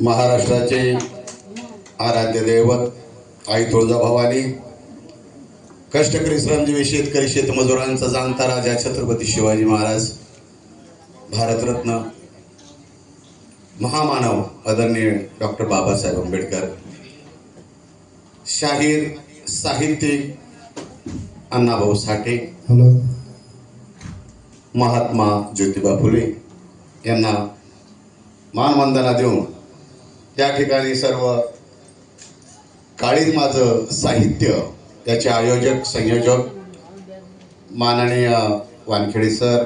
महाराष्ट्राचे आराध्य दैवत आई तुळजाभवानी कष्टकरी श्रमजीवी शेतकरी शेतमजुरांचा जाणता राजा छत्रपती शिवाजी महाराज भारतरत्न महामानव आदरणीय डॉक्टर बाबासाहेब आंबेडकर शाहीर साहित्यिक अण्णाभाऊ साठे महात्मा ज्योतिबा फुले यांना मानवंदना देऊन त्या ठिकाणी सर्व काळी माझं साहित्य त्याचे आयोजक संयोजक माननीय वानखेडे सर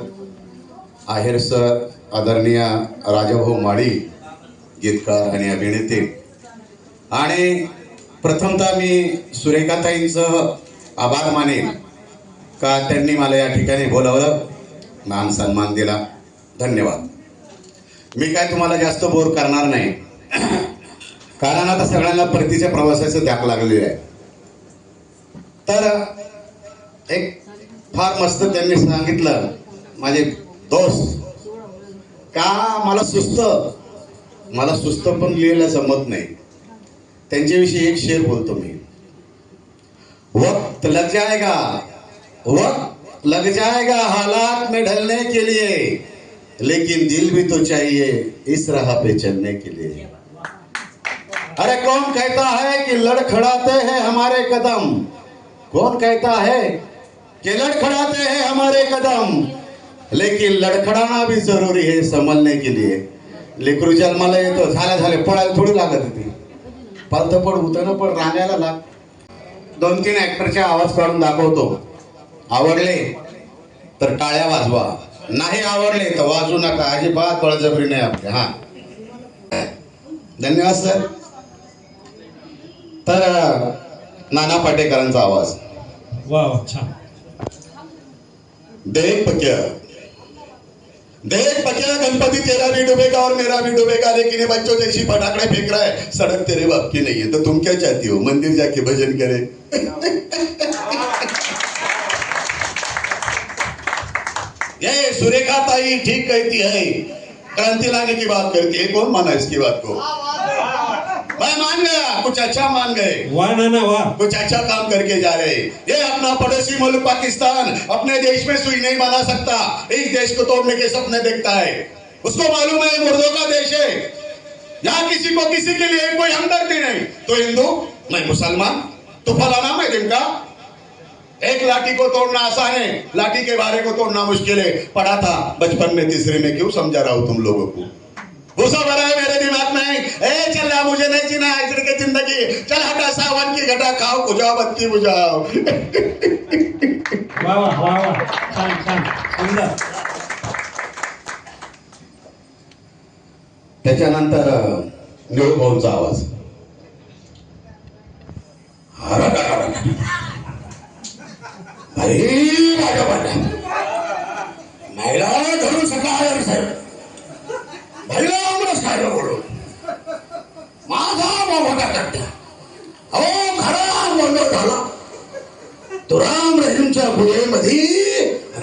आहेर सर आदरणीय राजाभाऊ माळी गीतकार आणि अभिनेते. आणि प्रथमतः मी सुरेखाताईंचं आभार मानेन का त्यांनी मला या ठिकाणी बोलावलं? मान सन्मान दिला. धन्यवाद. मी काय तुम्हाला जास्त बोर करणार नाही. कारण आता सगळ्यांना परतीच्या प्रवासाचं द्याक लागलेलं आहे. तर एक फार मस्त त्यांनी सांगितलं माझे दोस्त का मला सुस्त? मला सुस्त पण लिहायला जमत नाही. त्यांच्याविषयी एक शेर बोलतो मी. वक्त लग जाएगा वक्त लग जाएगा हालात में ढलने के लिए लेकिन दिल भी तो चाहिए इस राह पे चलने के लिए। अरे कौन कहता है कि लड़खड़ाते हैं हमारे कदम? कौन कहता है कि लड़खड़ाते हैं हमारे कदम? लेकिन लड़खड़ाना भी जरूरी है संभलने के लिए। लेकरू जन्माला येतो झाल्या झाले पळायला थोडी लागत होती। पालतं पड उतरणं पण रांगायला लाग. दोन तीन ऍक्टरचे आवाज काढून दाखवतो. आवडले तर टाळ्या वाजवा. नाही आवडले तर वाजू नका. अजिबात बळजबरी नाही आपली. हा. धन्यवाद सर. तर नाना पाटेकरांचा आवाज. देख पक्या. देख पक्या गणपति तेरा भी डूबेगा और मेरा भी डूबेगा लेकिन ये बच्चों जैसी पटाखड़े फेंक रहा है। सड़क तेरे बाप की नहीं है तो तुम क्या चाहती हो? मंदिर जाके भजन करे। ये सुरेखा ताई ठीक कहती है। क्रांति लाने की बात करती है कौन माना इसकी बात को? कुछ अच्छा मान गए। वा ना ना वा कुछ अच्छा काम करके जा रहे। ये अपना पड़ोसी मुल्क पाकिस्तान अपने देश में सुई नहीं बना सकता। इस देश को तोड़ने के सपने देखता है। उसको मालूम है मुर्दों का देश है। यहाँ किसी को किसी के लिए कोई हमदर्दी नहीं। तो हिंदू मैं मुसलमान तो फलाना मैं जिनका एक लाठी को तोड़ना आसान है। लाठी के बारे को तोड़ना मुश्किल है। पढ़ा था बचपन में तीसरे में क्यों समझा रहा हूँ तुम लोगों को? भूसा भरा मुझे नहीं जीना है जिंदगी. जिंदगी चल हटा सावन की घटा खाओ बुझाओ बत्ती बुझाओ छान छान. सुंदर. त्याच्यानंतर निळू भाऊंचा आवाज.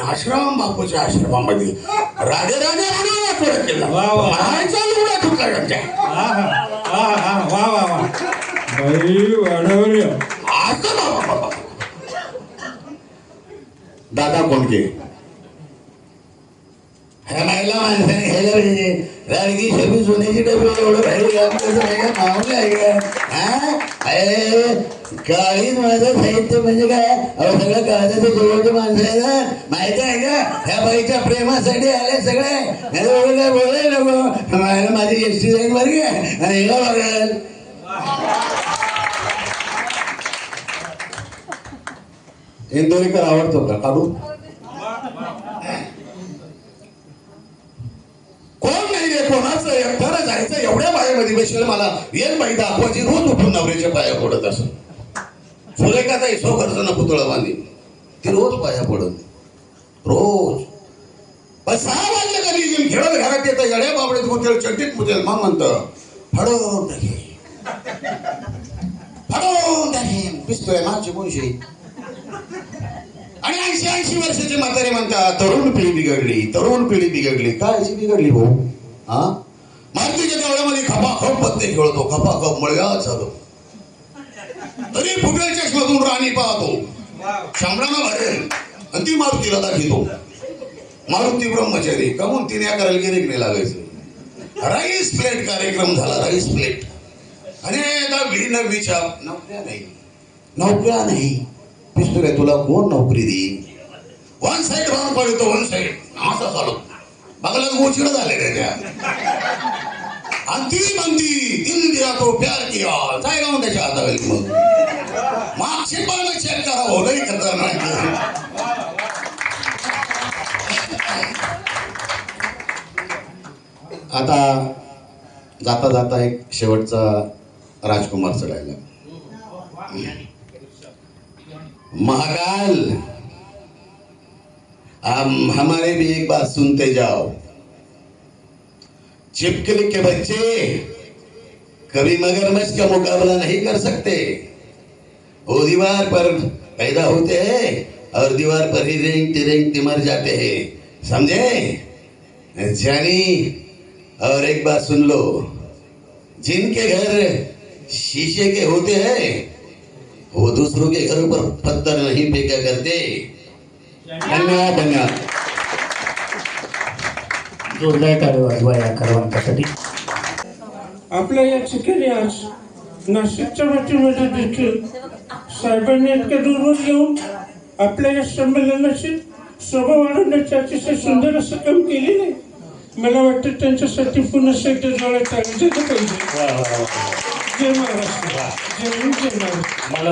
आणि आश्रम बापूच्या आश्रमामध्ये. राजे राजे राणा वाटोळा केला. मारायचा लुगडा तुटला त्यांच्या. दादा कोणके महिला माणसाने ह्याला पाहिजे राडगी सोन्याची डबी एवढं काही माझं साहित्य म्हणजे काय? अहो सगळं काळजाचे जवळचे माणसं आहे ना माहीत आहे का? ह्या बाईच्या प्रेमासाठी आले सगळे. एवढं काय बोलाय नको. मला माझी एसटी जाईल बरं का आणि हिला बघाल इंदोरीकर आवडतो का? काढू? कोण नाही कोणाचं? एकट्यानं जायचं एवढ्या बायामध्ये बसेल मला. एक बाई दाखवायची रोज उठून नवऱ्याच्या पाया पडत असं. सुरेखाचा इसो खर्चना पुतळा बांधी ती रोज पाया पडत रोज. पण सहा वाजले कधी येऊन? खेळत घरात येतं येड्या बाबडीत मुतेल चड्डीत मुतेल मग म्हणतं फडवून टाकेल फडवून टाकेल पिस्तोय माझी मुंशी. आणि ऐंशी ऐंशी वर्षाची म्हातारी म्हणतात तरुण पिढी बिघडली तरुण पिढी बिघडली. काय बिघडली भाऊ. हा? मारुतीच्या देवळामध्ये खपाखप पत्ते खेळतो खपाखप मळगाव झालो तरी फुटेल चष्मातून राणी पाहतो. शामराना भरेल आणि ती मारुतीला दाखवतो. मारुती ब्रह्मचारी. कमून तिने करायला गिरेक नाही लागायचं? राईस प्लेट कार्यक्रम झाला राईस प्लेट. अनेकदा भिन्न विचार नोकऱ्या नाही. नोकऱ्या नाही. तुला कोण नोकरी देईन वन साइड राहून पडतो वन साइड असा चालू. बघला गोचिड झाले त्याच्या आणि ती म्हणती दिल तो प्यार किया. जाय राहून त्याच्या हाताखाली मग. चेक करा हो आता जाता जाता एक शेवटचा राजकुमारचा डायलॉग महाकाल हम हमारे भी एक बात सुनते जाओ। चिपकली के बच्चे कभी मगरमच्छ का मुकाबला नहीं कर सकते। वो दीवार पर पैदा होते हैं और दीवार पर ही रेंगते रेंगते मर जाते हैं। समझे? जानी और एक बात सुन लो। जिनके घर शीशे के होते हैं वो दूसरों के घरों पर पत्थर नहीं फेंका करते। धन्यवाद धन्यवाद। जोरदार टाळी वाजवा या करवंतासाठी आपल्या या ठिकाणी आज नाशिकच्या वाटेमध्ये देखील साहेबांनी इतक्या दूरवर येऊन आपल्या या संमेलनाची शोभा वाढवण्याचे अतिशय सुंदर असं काम केलेलं आहे. मला वाटतं त्यांच्यासाठी पुन्हा एकदा चालू पाहिजे. जय महाराष्ट्र. जय महाराष्ट्र. मला